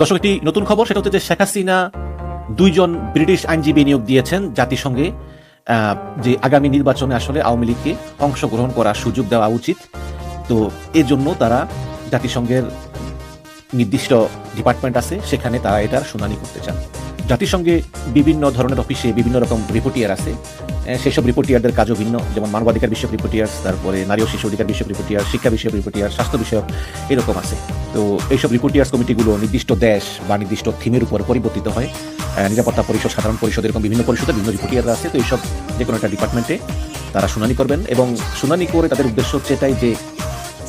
দর্শক, একটি নতুন খবর, সেটা হচ্ছে যে শেখ হাসিনা দুইজন ব্রিটিশ আইনজীবী নিয়োগ দিয়েছেন জাতিসংঘে। যে আগামী নির্বাচনে আসলে আওয়ামী লীগকে অংশগ্রহণ করার সুযোগ দেওয়া উচিত। তো এজন্য তারা জাতিসংঘের নির্দিষ্ট ডিপার্টমেন্ট আছে, সেখানে তারা এটার শুনানি করতে চান। জাতিসংঘে বিভিন্ন ধরনের অফিসে বিভিন্ন রকম রিপোর্টিয়ার আছে। সেসব রিপোর্টিয়ারদের কাজও ভিন্ন, যেমন মানবাধিকার বিষয়ক রিপোর্টিয়ার তারপরে নারী ও শিশু অধিকার বিষয়ক রিপোর্টিয়ার, শিক্ষা বিষয়ক রিপোর্টিয়ার, স্বাস্থ্য বিষয়ক, এরকম আছে। তো এইসব রিপোর্টিয়ার্স কমিটিগুলো নির্দিষ্ট দেশ বা নির্দিষ্ট থিমের উপর পরিবর্তিত হয়। নিরাপত্তা পরিষদ, সাধারণ পরিষদ, এরকম বিভিন্ন পরিষদের বিভিন্ন রিপোর্টিয়াররা আছে। তো এইসব যে কোনো একটা ডিপার্টমেন্টে তারা শুনানি করবেন এবং শুনানি করে তাদের উদ্দেশ্য হচ্ছে এটাই যে,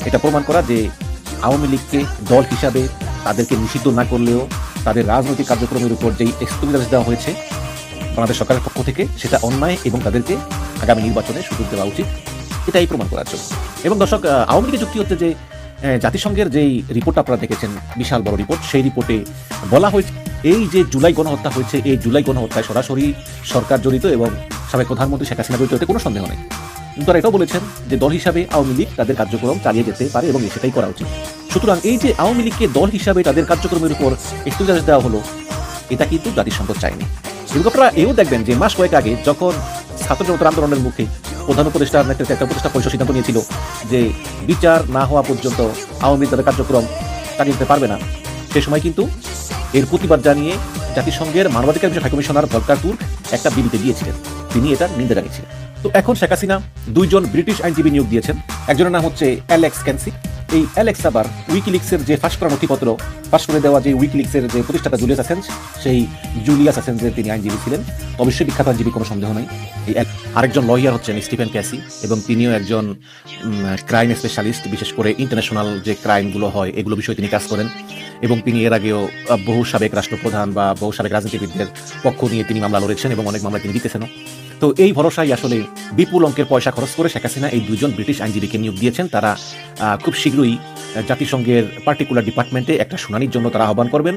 এটা প্রমাণ করা যে আওয়ামী লীগকে দল হিসাবে তাদেরকে নিষিদ্ধ না করলেও তাদের রাজনৈতিক কার্যক্রমের উপর যেই এক্সক্লুজাস দেওয়া হয়েছে, বাংলাদেশ সরকারের পক্ষ থেকে সেটা অন্যায় এবং তাদেরকে আগামী নির্বাচনে সুযোগ দেওয়া উচিত, এটাই প্রমাণ করার জন্য। এবং দর্শক আওয়ামী লীগের যুক্তি হচ্ছে যে জাতিসংঘের যেই রিপোর্ট আপনারা দেখেছেন, বিশাল বড় রিপোর্ট সেই রিপোর্টে বলা হয়েছে, এই যে জুলাই গণহত্যা হয়েছে, এই জুলাই গণহত্যায় সরাসরি সরকার জড়িত এবং সাবেক প্রধানমন্ত্রী শেখ হাসিনা জড়িত কোনো সন্দেহ নেই। তারা এটাও বলেছেন যে দল হিসাবে আওয়ামী লীগ তাদের কার্যক্রম চালিয়ে যেতে পারে এবং সেটাই করা উচিত। সুতরাং এই যে আওয়ামী লীগকে দল হিসাবে তাদের কার্যক্রমের উপর এক্সক্লুজাস দেওয়া হলো, এটা কিন্তু জাতিসংঘ চায়নি। আপনারা এও দেখবেন যে মাস কয়েক আগে যখন ছাত্র জনতার আন্দোলনের মুখে প্রধান উপদেষ্টার নেতৃত্বে একটা উপদেষ্টা পরিষদ সিদ্ধান্ত নিয়েছিল যে বিচার না হওয়া পর্যন্ত আওয়ামী লীগ কার্যক্রম চালিয়ে যেতে পারবে না, সে সময় কিন্তু এর প্রতিবাদ জানিয়ে জাতিসংঘের মানবাধিকার বিষয় হাইকমিশনার ভলকার তুর্ক একটা বিবৃতি দিয়েছিলেন। তিনি এটা নিন্দা জানিয়েছিলেন। তো এখন শেখ হাসিনা দুইজন ব্রিটিশ আইনজীবী নিয়োগ দিয়েছেন। একজনের নাম হচ্ছে অ্যালেক্স ক্যান্সি এই অ্যালেক্স আবার উইকিলিক্সের যে ফাঁস করা নথিপত্র ফাঁস করে দেওয়া যে উইকিলিক্সের যে প্রতিষ্ঠাতা জুলিয়াস অ্যাসেন্স সেই জুলিয়াস অ্যাসেন্সের তিনি আইনজীবী ছিলেন। অবশ্যই বিখ্যাত আইনজীবী কোনো সন্দেহ নেই। এই আরেকজন লয়ার হচ্ছেন স্টিফেন ক্যাসি এবং তিনিও একজন ক্রাইম স্পেশালিস্ট বিশেষ করে ইন্টারন্যাশনাল যে ক্রাইমগুলো হয়, এগুলো বিষয়ে তিনি কাজ করেন। এবং তিনি এর আগেও বহু সাবেক রাষ্ট্রপ্রধান বা বহু সাবেক রাজনীতিবিদদের পক্ষ নিয়ে তিনি মামলা লড়েছেন এবং অনেক মামলা তিনি জিতেছেনও। তো এই ভরসায় আসলে বিপুল অঙ্কের পয়সা খরচ করে শেখ হাসিনা এই দুজন ব্রিটিশ আইনজীবীকে নিয়োগ দিয়েছেন। তারা খুব শীঘ্রই জাতিসংঘের পার্টিকুলার ডিপার্টমেন্টে একটা শুনানির জন্য তারা আহ্বান করবেন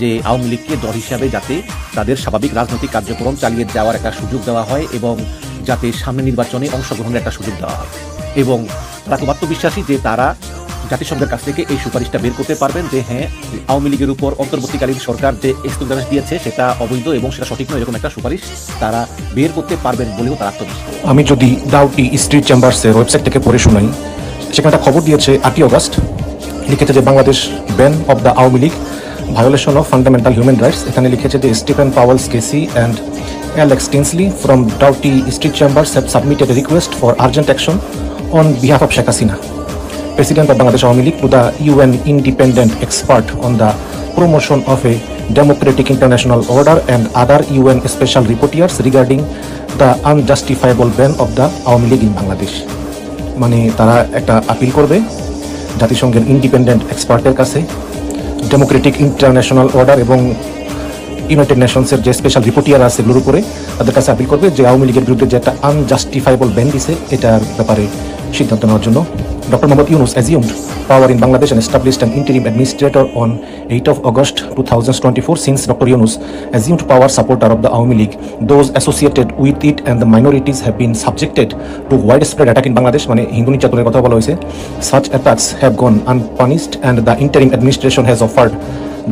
যে আওয়ামী লীগকে দল হিসাবে যাতে তাদের স্বাভাবিক রাজনৈতিক কার্যক্রম চালিয়ে যাওয়ার একটা সুযোগ দেওয়া হয় এবং যাতে সামনে নির্বাচনে অংশগ্রহণের একটা সুযোগ দেওয়া হয়। এবং তারা খুব আত্মবিশ্বাসী যে তারা জাতিসংঘের কাছ থেকে এই সুপারিশটা বের করতে পারবেন যে হ্যাঁ আওয়ামী লীগের উপর অন্তর্বর্তীকালীন সরকার যে এক্সক্লুজাস দিয়েছে সেটা অবৈধ এবং সেটা সঠিক নয়, এরকম একটা সুপারিশ তারা বের করতে পারবেন বলেও তারা আত্মবিশ্বাস। আমি যদি ডাউটি স্ট্রিট চেম্বার্সের ওয়েবসাইট থেকে পড়ে শুনাই, সেখানে একটা খবর দিয়েছে আটই অগস্ট লিখেছে যে Bangladesh ban of the Awami League violation of fundamental human rights এখানে লিখেছে যে Stephen Powles KC and Alex Tinsley from Doughty Street Chambers have submitted request for urgent action on behalf of Sheikh Hasina President of Bangladesh Awami League to the UN independent expert on the promotion of a democratic international order and other UN special rapporteurs regarding the unjustifiable ban of the Awami League in Bangladesh. মানে তারা একটা appeal করবে জাতিসংঘের independent এক্সপার্টের কাছে democratic international order এবং United নেশনসের যে স্পেশাল রিপোর্টিয়ার আছে এগুলোর উপরে তাদের কাছে আপিল করবে যে আওয়ামী লীগের বিরুদ্ধে যে একটা আনজাস্টিফাইবল ব্যান দিছে এটার ব্যাপারে সিদ্ধান্ত নেওয়ার জন্য doctor Mohammad Yunus assumed power in Bangladesh and established an interim administrator on 8 of August 2024 since Dr. Yunus assumed power supporter of the Awami League those associated with it and the minorities have been subjected to widespread attack in Bangladesh মানে কথা such attacks have gone unpunished and the interim administration has offered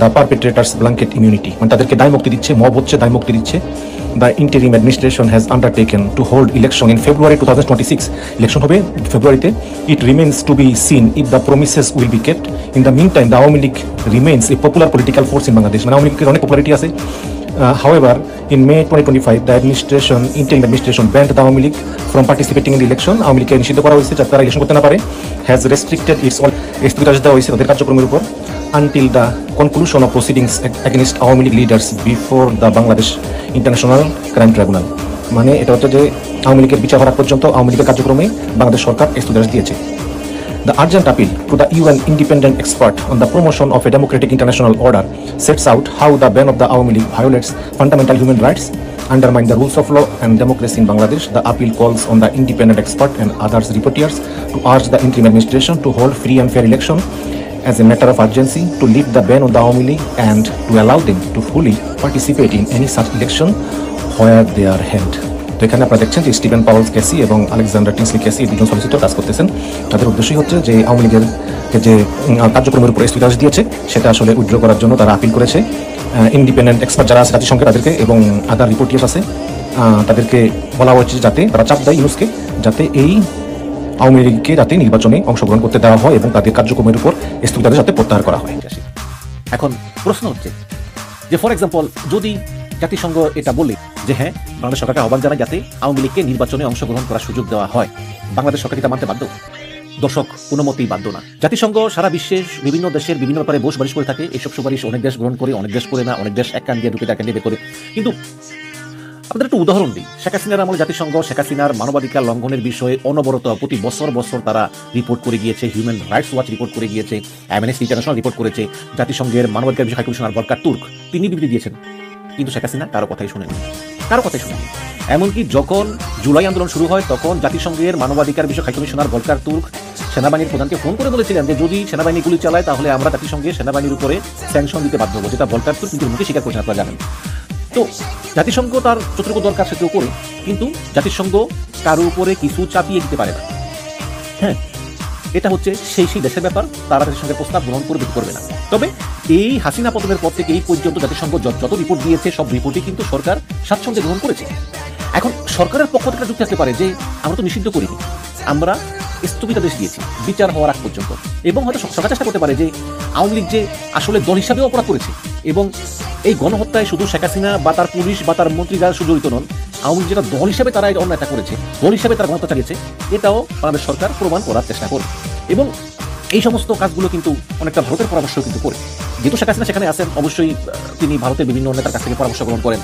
the perpetrators blanket immunity মানে তাদেরকে দায় মুক্তি দিচ্ছে mob হচ্ছে, দায় দিচ্ছে। The interim administration has undertaken to hold election in February two thousand twenty six election হবে ফেব্রুয়ারিতে it remains to be seen if the promises will be in the meantime the Awami remains a popular political force in Bangladesh মানে আওয়ামী অনেক popularity আছে। However in May twenty twenty five the administration interim administration banned the Awami from participating in election Awami নিষিদ্ধ করা হয়েছে, যাতে তারা election করতে না পারে। হ্যাজ রেস্ট্রিক্টেড ইটস অল দেওয়া হয়েছে তাদের কার্যক্রমের উপর। Until the conclusion of proceedings against Awami League leaders before the Bangladesh International Crime Tribunal. মানে এটা হচ্ছে যে আওয়ামী লীগের বিচার হওয়ার পর্যন্ত আওয়ামী লীগের কার্যক্রমে বাংলাদেশ সরকার স্থগিতাদেশ দিয়েছে The urgent appeal to the UN independent expert on the promotion of a democratic international order sets out how the ban of the Awami League violates fundamental human rights, undermine the rules of law and democracy in Bangladesh. The appeal calls on the independent expert and others reporters to urge the interim administration to hold free and fair election as a matter of urgency to lift the ban on the Awami League and to allow them to fully participate in any such election where they are held. তো এখানে আপনারা দেখছেন যে Steven Powells কেসি এবং Alexander টিসলি কেসি দুজন solicitor কাজ করতেছেন তাদের উদ্দেশ্যই হচ্ছে যে আওয়ামী লীগের যে কার্যক্রমের উপরে স্থিতাদেশ দিয়েছে, সেটা আসলে উইথড্র করার জন্য তারা আপিল করেছে ইন্ডিপেন্ডেন্ট এক্সপার্ট যারা আছে জাতিসংঘের তাদেরকে এবং আদার রিপোর্টিয়ার্স আছে তাদেরকে বলা হয়েছে যাতে তারা চাপ দেয় ইউনুসকে, যাতে এই আওয়ামী লীগকে যাতে নির্বাচনে অংশগ্রহণ করতে দেওয়া হয় এবং তাদের কার্যক্রমের উপর স্থগিতাদেশ যাতে প্রত্যাহার করা হয়। এখন প্রশ্ন হচ্ছে যে ফর এক্সাম্পল যদি জাতিসংঘ এটা বলে যে হ্যাঁ বাংলাদেশ সরকারকে আহ্বান জানায় যাতে আওয়ামী লীগকে নির্বাচনে অংশগ্রহণ করার সুযোগ দেওয়া হয়, বাংলাদেশ সরকার এটা মানতে বাধ্য? দর্শক, কোনো মতেই বাধ্য না। জাতিসংঘ সারা বিশ্বের বিভিন্ন দেশের বিভিন্ন ব্যাপারে বস বারিশ করে থাকে। এসব সুপারিশ অনেক দেশ গ্রহণ করে, অনেক দেশ করে না, অনেক দেশ এক কান দিয়ে ঢুকে কান দিয়ে করে। কিন্তু আপনাদের একটু উদাহরণ দিই। শেখ হাসিনার আমলে জাতিসংঘ, শেখ হাসিনার মানবাধিকার লঙ্ঘনের বিষয়ে অনবরত প্রতি বছর বছর তারা রিপোর্ট করে গিয়েছে হিউম্যান রাইটস ওয়াচ রিপোর্ট করে গিয়েছে অ্যামনেস্টি ইন্টারন্যাশনাল রিপোর্ট করেছে, জাতিসংঘের মানবাধিকার বিষয় হাইকমিশনার বরকার তুর্ক, তিনি বিবৃতি দিয়েছেন। কিন্তু শেখ হাসিনা কারও কথাই শুনেনি কারও কথাই শুনেনি এমনকি যখন জুলাই আন্দোলন শুরু হয়, তখন জাতিসংঘের মানবাধিকার বিষয় হাইকমিশনার বরকার তুর্ক সেনাবাহিনীর প্রধানকে ফোন করে বলেছিলেন যে, যদি সেনাবাহিনী গুলি চালায়, তাহলে আমরা জাতিসংঘের সেনাবাহিনীর উপরে স্যাংশন দিতে বাধ্য হব। যেটা বরকার তুর্ক কিন্তু মুখে স্বীকার করেছেন, আপনারা জানেন। তো জাতিসংঘ তার যতটুকু দরকার সেটুকু করে কিন্তু জাতিসংঘ কারও উপরে কিছু চাপিয়ে দিতে পারে না। হ্যাঁ এটা হচ্ছে সেই সেই দেশের ব্যাপার, তারা জাতিসংঘের প্রস্তাব গ্রহণ করবে করবে না। তবে এই হাসিনা পতনের পর থেকে এই পর্যন্ত জাতিসংঘ যত রিপোর্ট দিয়েছে, সব রিপোর্টই কিন্তু সরকার স্বাচ্ছন্দ্যে গ্রহণ করেছে। এখন সরকারের পক্ষ থেকে যুক্তি আসতে পারে যে, আমরা তো নিষিদ্ধ করিনি, আমরা স্থগিতাদেশ দিয়েছি, বিচার হওয়ার আগ পর্যন্ত। এবং হয়তো সরকার চেষ্টা করতে পারে যে, আওয়ামী লীগ যে আসলে দল হিসাবে অপরাধ করেছে, এবং এই গণহত্যায় শুধু শেখ হাসিনা বা তার পুলিশ বা তার মন্ত্রী যারা শুধু জড়িত নন, আওয়ামী যেটা দল হিসাবে তারা এই অন্যায়টা করেছে, দল হিসাবে তারা গণহত্যা চালিয়েছে, এটাও বাংলাদেশ সরকার প্রমাণ করার চেষ্টা করে এবং এই সমস্ত কাজগুলো কিন্তু অনেকটা ভারতের পরামর্শ কিন্তু করে। যেহেতু শেখ হাসিনা সেখানে আছেন, অবশ্যই তিনি ভারতের বিভিন্ন নেতার কাছ থেকে পরামর্শ গ্রহণ করেন।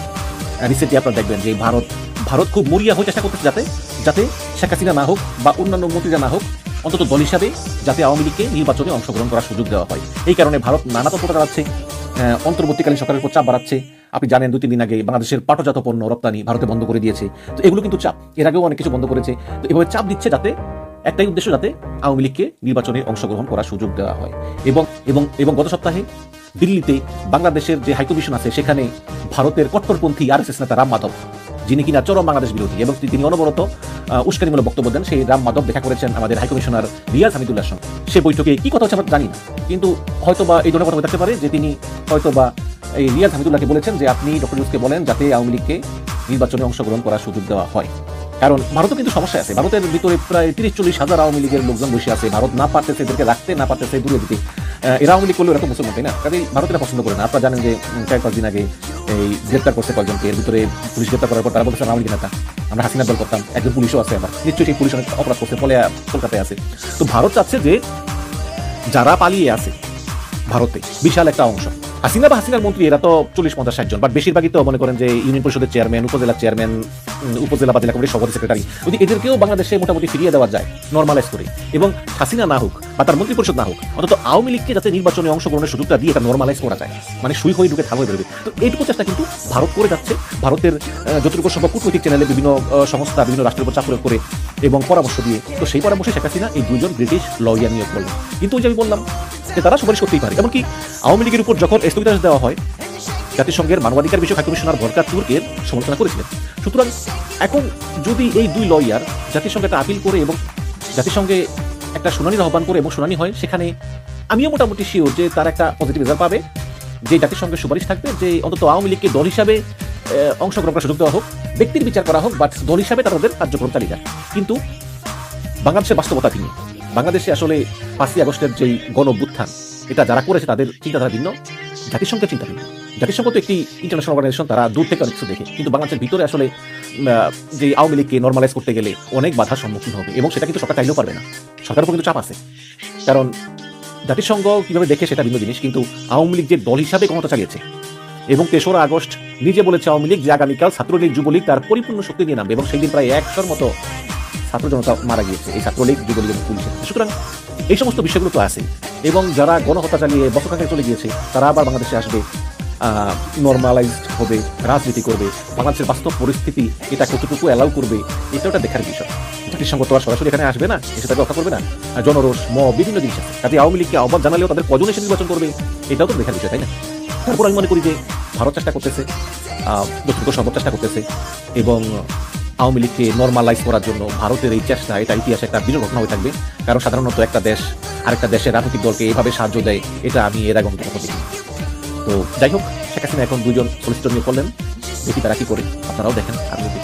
রিসেন্টলি আপনারা দেখবেন যে ভারত ভারত খুব মরিয়া হয়ে চেষ্টা করতেছে যাতে যাতে শেখ হাসিনা না হোক বা অন্যান্য মন্ত্রীরা না হোক অন্তত দল হিসাবে যাতে আওয়ামী লীগকে নির্বাচনে অংশগ্রহণ করার সুযোগ দেওয়া হয়। এই কারণে ভারত নানা তৎপরতা চালাচ্ছে অন্তর্বর্তীকালীন সরকারের উপর চাপ বাড়াচ্ছে। আপনি জানেন, দুই, তিন দিন আগে বাংলাদেশের পাটজাত পণ্য রপ্তানি ভারতে বন্ধ করে দিয়েছে। তো এগুলো কিন্তু চাপ। এর আগেও অনেক কিছু বন্ধ করেছে। তো এভাবে চাপ দিচ্ছে যাতে, একটাই উদ্দেশ্য যাতে আওয়ামী লীগকে নির্বাচনে অংশগ্রহণ করার সুযোগ দেওয়া হয়। এবং এবং এবং গত সপ্তাহে দিল্লিতে বাংলাদেশের যে হাইকমিশন আছে, সেখানে ভারতের কট্টরপন্থী আর এস নেতা রাম মাধব, যিনি কিনা চরম বাংলাদেশ বিরোধী এবং তিনি অনবরত উস্কানিমূলক বক্তব্য দেন সেই রাম মাধব। দেখা করেছেন আমাদের হাইকমিশনার রিয়াজ হামিদুল্লাহর সঙ্গে। সে বৈঠকে কি কথা হচ্ছে আমরা জানি না। কিন্তু হয়তো বা এই ধরনের কথা থাকতে পারে যে তিনি হয়তো বা এই রিয়াজ হামিদুল্লাহকে বলেছেন যে আপনি ডক্টর ইউসকে বলেন যাতে আওয়ামী লীগকে নির্বাচনে অংশগ্রহণ করার সুযোগ দেওয়া হয়। কারণ ভারতও কিন্তু সমস্যা আছে। ভারতের ভিতরে প্রায় তিরিশ চল্লিশ হাজার আওয়ামী লীগের লোকজন বসে আছে। ভারত না পারতেছে এদেরকে রাখতে, না পারতেছে দূরে দিতে। এরা আওয়ামী লীগ করলেও এরকম মুসলমান, তাই না? কাজেই ভারত পছন্দ করে না। আপনারা জানেন যে চার পাঁচ দিন আগে এই গ্রেপ্তার করছে কয়েকজনকে। এর ভিতরে পুলিশ গ্রেপ্তার করার পর তারা বলতেছে আওয়ামী নেতা। আমরা হাসিনা দল করতাম। একজন পুলিশও আছে আমার। নিশ্চয়ই সেই পুলিশ অনেক অপরাধ করছে, ফলে কলকাতায় আছে। তো ভারত চাচ্ছে যে যারা পালিয়ে আছে ভারতে, বিশাল একটা অংশ। হাসিনা বা হাসিনার মন্ত্রী, এরা তো চল্লিশ পঞ্চাশ ষাট বাট বেশিরভাগই তো মনে করেন যে ইউনিয়ন পরিষদের চেয়ারম্যান উপজেলার চেয়ারম্যান উপজেলা বা জেলা কমিটির সভাপতি সেক্রেটারি যদি এদেরকেও বাংলাদেশে মোটামুটি ফিরিয়ে দেওয়া যায় নর্মালাইজ করে, এবং হাসিনা না হোক বা তার মন্ত্রী পরিষদ না হোক, অন্তত আওয়ামী লীগকে যাতে নির্বাচনে অংশগ্রহণের সুযোগটা দিয়ে এটা নর্মালাইজ করা যায় মানে সুই হয়ে ঢুকে থামে বেরোবে। তো এইটুকু চেষ্টা কিন্তু ভারত করে যাচ্ছে, ভারতের যতটুকু সম্ভব কূটনৈতিক চ্যানেলে বিভিন্ন সংস্থা, বিভিন্ন রাষ্ট্রের উপর চাপ প্রয়োগ করে এবং পরামর্শ দিয়ে, তো সেই পরামর্শে শেখ হাসিনা এই দুজন ব্রিটিশ লয়ার নিয়োগ করলেন। কিন্তু ওই যে আমি বললাম তারা সুপারিশ করতেই পারে। এমনকি আওয়ামী লীগের উপর যখন স্থগিতাদেশ দেওয়া হয়, জাতিসংঘের মানবাধিকার বিষয়ক হাইকমিশনার ভরকার তুর্কের সমালোচনা করেছিলেন। সুতরাং এখন যদি এই দুই লয়ার জাতিসংঘে একটা আপিল করে এবং জাতিসংঘে একটা শুনানির আহ্বান করে এবং শুনানি হয়, সেখানে আমিও মোটামুটি শিওর যে তার একটা পজিটিভ রেজাল্ট পাবে। যে জাতিসংঘের সুপারিশ থাকবে, যে অন্তত আওয়ামী লীগকে দল হিসাবে অংশগ্রহণ করার সুযোগ দেওয়া হোক, ব্যক্তির বিচার করা হোক বাট দল হিসাবে তারা তাদের কার্যক্রম চালিয়ে যায় কিন্তু বাংলাদেশের বাস্তবতা ভিন্ন বাংলাদেশে আসলে পাঁচই আগস্টের যেই গণ এটা যারা করেছে তাদের চিন্তাধারা ভিন্ন, জাতিসংঘের চিন্তা ভিন্ন। জাতিসংঘ তো একটি ইন্টারন্যাশনাল অর্গানাইজেশন তারা দূর থেকে অনেক কিছু দেখে। কিন্তু বাংলাদেশের ভিতরে আসলে যে আওয়ামী লীগকে নর্মালাইজ করতে গেলে অনেক বাধার সম্মুখীন হবে, এবং সেটা কিন্তু সরকার চাইলেও পারবে না। সরকারের উপর কিন্তু চাপ আছে। কারণ জাতিসংঘ কীভাবে দেখে সেটা ভিন্ন জিনিস, কিন্তু আওয়ামী লীগ যে দল হিসাবে ক্ষমতা চালিয়েছে, এবং তেসরা আগস্ট নিজে বলেছে আওয়ামী লীগ যে আগামীকাল ছাত্রলীগ, যুবলীগ তার পরিপূর্ণ শক্তি নিয়ে নামবে, এবং সেই দিন প্রায় একশোর মতো ছাত্র জনতা মারা গিয়েছে, এই ছাত্রলীগ যুবলীগ এবং পুলিশের সুতরাং এই সমস্ত বিষয়গুলো তো আছে। এবং যারা গণহত্যা চালিয়ে বছরখানে চলে গিয়েছে, তারা আবার বাংলাদেশে আসবে নর্মালাইজড হবে, রাজনীতি করবে। বাংলাদেশের বাস্তব পরিস্থিতি, এটা কতটুকু অ্যালাউ করবে, এটা ওটা দেখার বিষয়। জাতিসংঘ তো আর সরাসরি এখানে আসবে না, এসে তাকে রক্ষা করবে না। জনরোষ ম বিভিন্ন জিনিস আছে। কাজে আওয়ামী লীগকে আহ্বান জানালেও তাদের কজন এসে নির্বাচন করবে, এটাও তো দেখার বিষয়, তাই না? তারপর আমি মনে করি যে ভারত চেষ্টা করতেছে যতটুকু সম্ভব চেষ্টা করতেছে, এবং আওয়ামী লীগকে নর্মালাইজ করার জন্য ভারতের এই চেষ্টা, এটা ইতিহাসে একটা বিরল ঘটনা হয়ে থাকবে। কারণ সাধারণত একটা দেশ, আরেকটা দেশের রাজনৈতিক দলকে এইভাবে সাহায্য দেয়, এটা আমি এর আগে অন্তত দেখি তো যাই হোক হাসিনা এখন দুজন সলিস্টর নিয়ে করলেন। দেখি তারা কি করে, আপনারাও দেখেন দেখি।